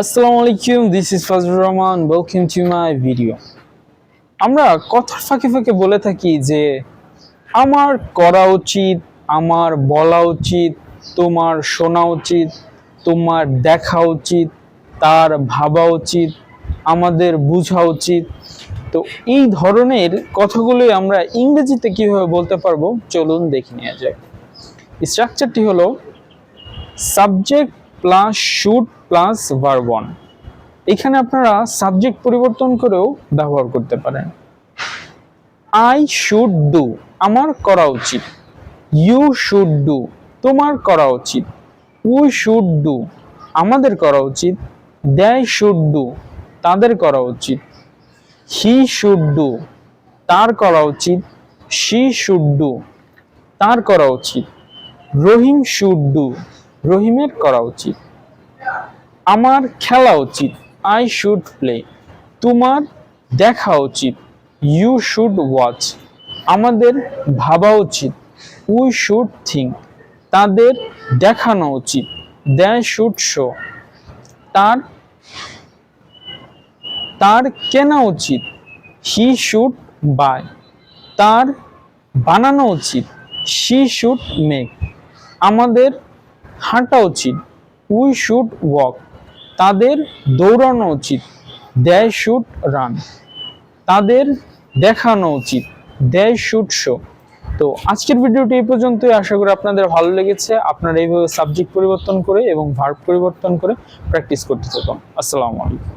আসসালামু আলাইকুম this is Fazlur Rahman welcome to my video আমরা কথার ফাঁকে ফাঁকে বলে থাকি যে, আমার করা উচিত, আমার বলা উচিত, তোমার শোনা উচিত, তোমার দেখা উচিত, তার ভাবা উচিত, আমাদের বোঝা উচিত। তো এই ধরনের কথাগুলোই আমরা ইংরেজিতে কীভাবে বলতে পারব, চলুন দেখে নেওয়া যাক। স্ট্রাকচারটি হলো subject plus should plus verb one এখানে আপনারা সাবজেক্ট পরিবর্তন করেও ব্যবহার করতে পারেন। আই শুড ডু আমার করা উচিত। ইউ শুড ডু তোমার করা উচিত। উই শুড ডু আমাদের করা উচিত। দেয় শুড ডু তাদের করা উচিত। হি শুড ডু তার করা উচিত। শি শুড ডু তার করা উচিত। রহিম শুড ডু রহিমের করা উচিত। আমার খেলা উচিত। আই শুড প্লে তোমার দেখা উচিত। ইউ শুড ওয়াচ আমাদের ভাবা উচিত। উই শুড থিঙ্ক তাদের দেখানো উচিত। দ্য শুড শো তার তার কেনা উচিত। হি শুড বাই তার বানানো উচিত। শি শুড মেক আমাদের হাঁটা উচিত। উই শুড ওয়াক তাদের দৌড়ানো উচিত। দেয় শুট রান তাদের দেখানো উচিত। দেয় শুট শো তো আজকের ভিডিওটি এই পর্যন্তই। আশা করি আপনাদের ভালো লেগেছে। আপনারা এইভাবে সাবজেক্ট পরিবর্তন করে এবং ভার্ব পরিবর্তন করে প্র্যাকটিস করতে থাকুন। আসসালামু আলাইকুম।